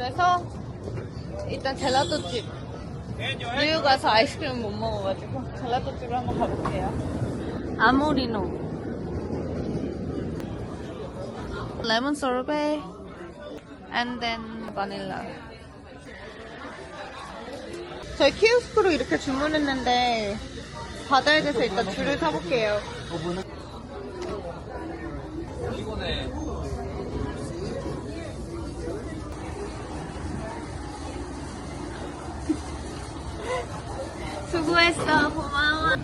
그래서 일단 젤라또집. 뉴욕 가서 아이스크림 못 먹어가지고 젤라또집을 한번 가볼게요. 아모리노. 레몬 소르베 then 바닐라. 저희 키오스크로 이렇게 주문했는데 받아야 돼서 일단 줄을 서볼게요. 피곤해. 수고했어. 고마워.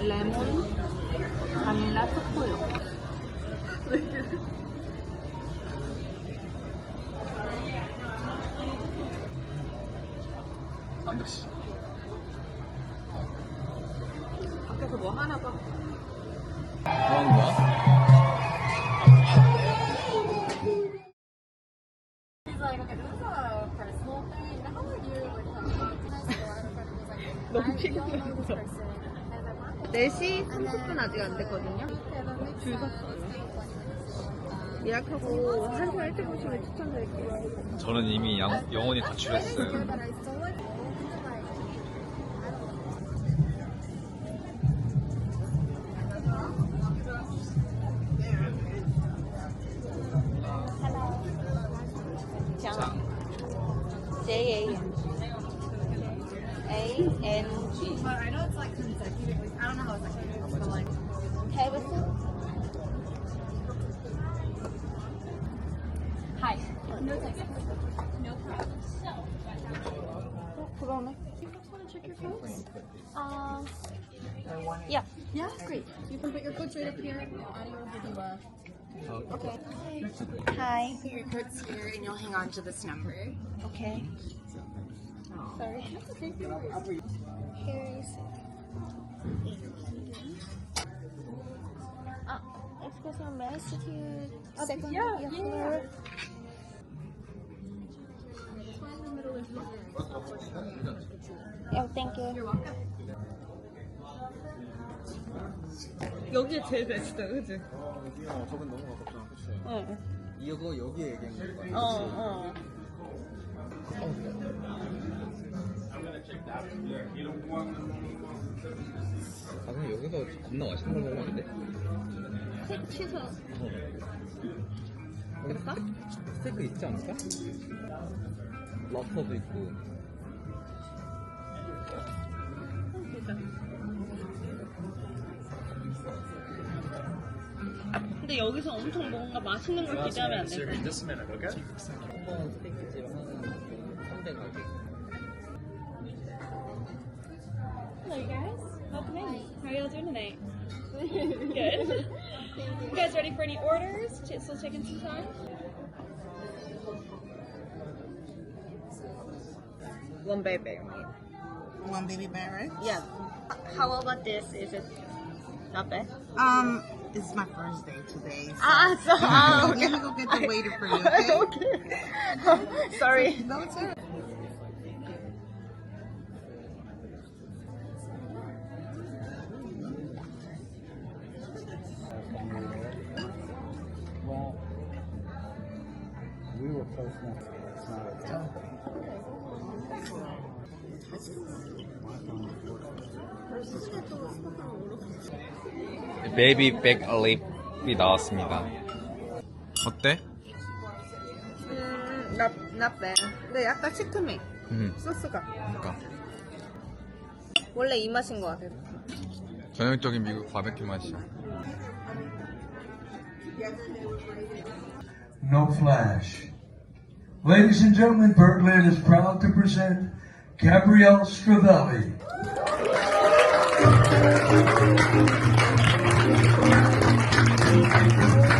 레몬, 바닐라, 초코요. 안 됐어. 밖에서 뭐 하나 봐. 뭐 하는 거야? 너무 피곤해서. 4시 30분 아직 안 됐거든요. 줄 섰어요. 예약하고 한 시간 일찍 오시면 추천드릴게요. 저는 이미 양, 영원히 가출했어요. Put on it. You folks want to check your coats? Um, yeah. Yeah? Great. You can put your coats right up here. Okay. Hi. Put your coats here and you'll hang on to this number. Okay. Sorry. That's okay. Here's... Ah, Express Ambassador. Second. Yeah, yeah. Yeah? Yeah, thank you. You're welcome. 여기 제일 베스트, 그치? 어, 저건 너무 가깝잖아, 그치? 응. 이거 여기에 얘기한 거야. 어, 어. 아, 근데 여기서 겁나 맛있는 걸? 스테이크 취소. 할까? 스테이크 있지 않을까? 랍스터도 있고. 근데 여기서 엄청 뭔가 맛있는 걸 기대하면 안 돼. 한번 스테이크집 하는 3대 가게. Hello, you guys. Welcome in. How are y'all doing tonight? Good. You guys ready for any orders? Ch- Still taking some time? One baby. One baby bear, right? Yeah. How about this? Is it not bad? Um, it's my first day today. So Ah, so, ah, Let me go get the waiter for you, okay? okay. Sorry. No, it's all right. Well, we were close enough 베이비 백 립이 나왔습니다. 어때? 음, bad. 근데 약간 시큼해. 음, 소스가. 그러니까 원래 이 맛인 것 같아. 전형적인 미국 바베큐 맛이야. no flash. Ladies and gentlemen, Birdland is proud to present Gabrielle Stravelli. I'm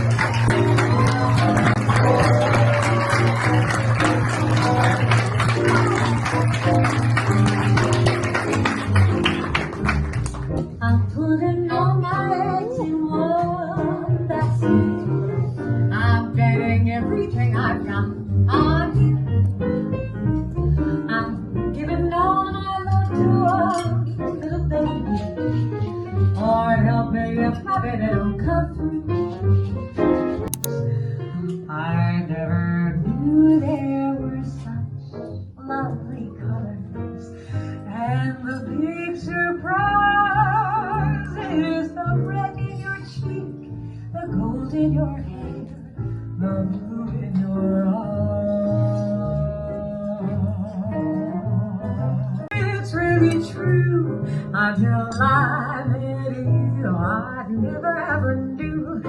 until I met you, I'd never ever do.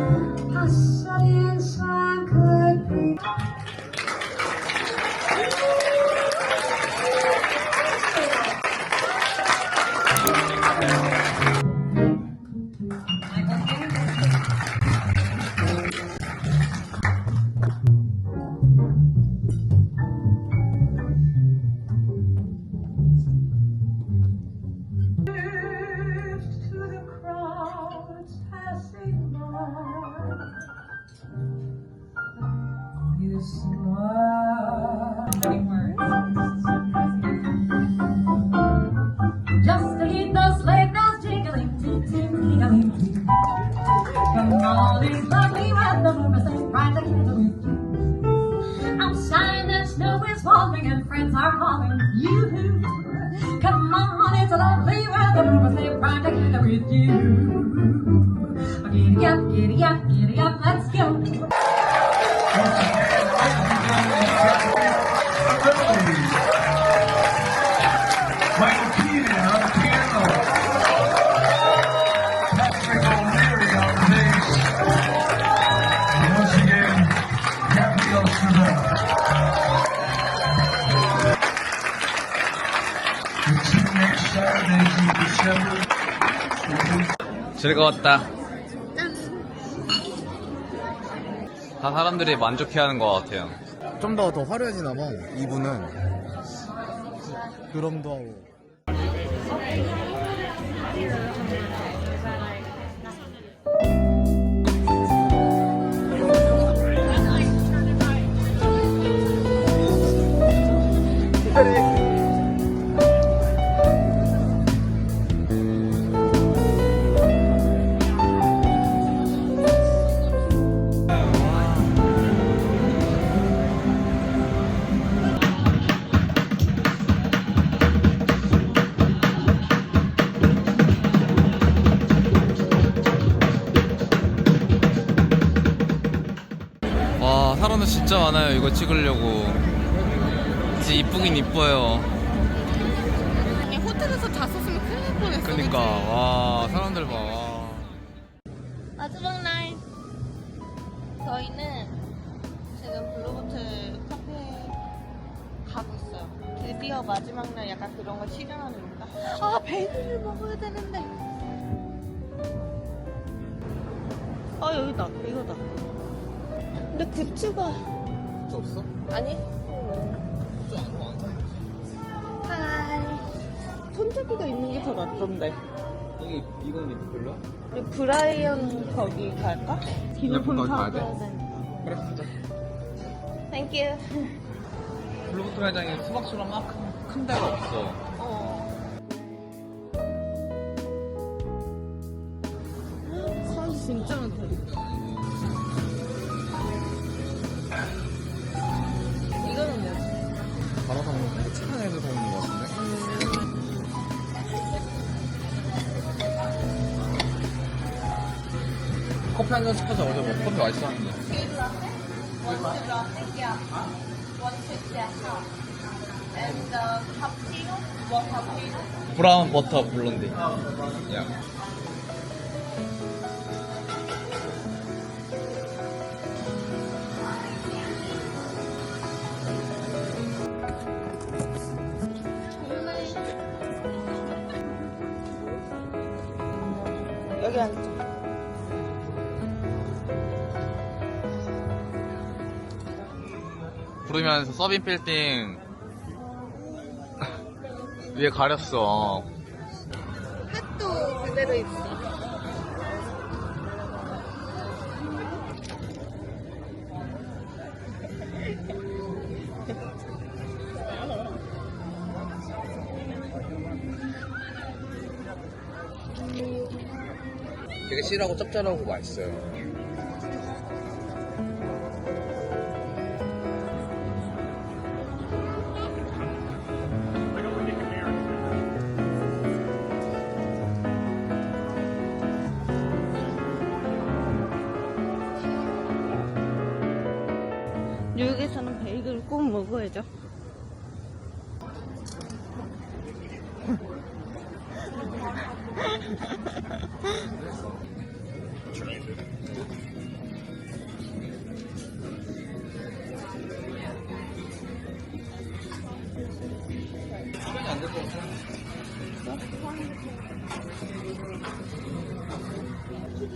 I said it. All this love that snow is falling and friends are calling you. Come on, it's a lovely weather, moon, the same pride with you. 즐거웠다. 다 사람들이 만족해하는 것 같아요. 좀 더 더 화려해지나 봐. 이분은 드럼도 하고. 와 찍으려고. 진짜 이쁘긴 이뻐요. 호텔에서 잤었으면 큰일 날 뻔했어. 그러니까 와 사람들 봐. 와. 마지막 날 저희는 지금 블루보틀 카페 가고 있어요. 드디어 마지막 날 약간 그런 거 실현하는 겁니다. 아 베이글을 먹어야 되는데. 아 여기다 이거다. 근데 굿즈가 없어? 아니. 하이. 손잡이가 있는 게 더 낫던데. 여기 이건 별로야? 우리 브라이언 거기 갈까? 기념품 거기 가야 돼? 그래 가자. 땡큐. 블루보트 매장에 수박처럼 막큰 데가 없어. 어. 사람 진짜 많다. 잔씩 하자. 어제 뭐 커피 맛있었는데. 브라운 버터 블론디. 야. 부르면서 서빈 빌딩 위에 가렸어. 핫도 그대로 있어. 되게 실하고 짭짤하고 맛있어요. 꼭 먹어야죠.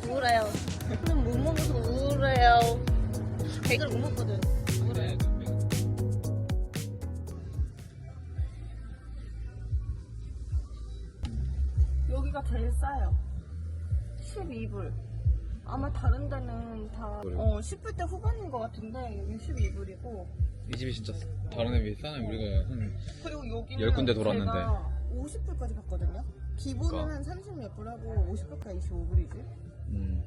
우울해요. 저는 못 먹어서 우울해요. 베이글 못 먹거든. 우울해. 싸요. 12불. 아마 다른 데는 다 어, 10불대 후반인 것 같은데 여기 12불이고 이 집이 진짜 다른 애 비해 싸네. 우리가 한 그리고 여기는 열 군데 돌았는데. 제가 50불까지 갔거든요. 기본은 그러니까. 한 30몇 불 하고 50불까지 25불이지. 음.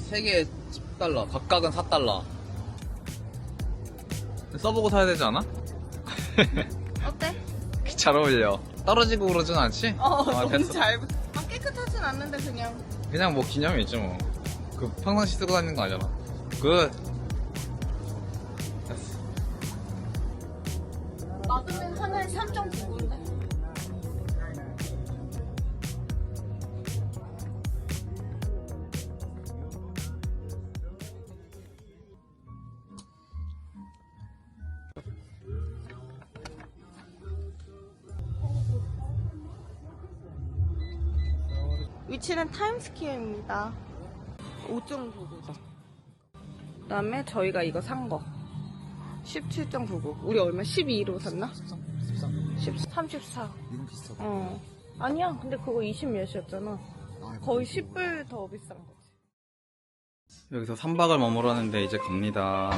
세 개에 10달러, 각각은 4달러. 써보고 사야 되지 않아? 어때? 잘 어울려. 떨어지고 그러진 않지? 어, 아, 너무 됐어. 잘. 막 깨끗하진 않는데 그냥. 그냥 뭐 기념이 있지 뭐. 그 평상시 쓰고 다니는 거 아니잖아. 굿. 위치는 타임스퀘어입니다. 5.99죠. 그 다음에 저희가 이거 산 거. 17.99. 우리 얼마? 12로 샀나? 10, 34. 이건 비싸다. 어. 아니야. 근데 그거 20 몇이었잖아. 거의 10불 더 비싼 거지. 여기서 3박을 머물었는데 이제 갑니다.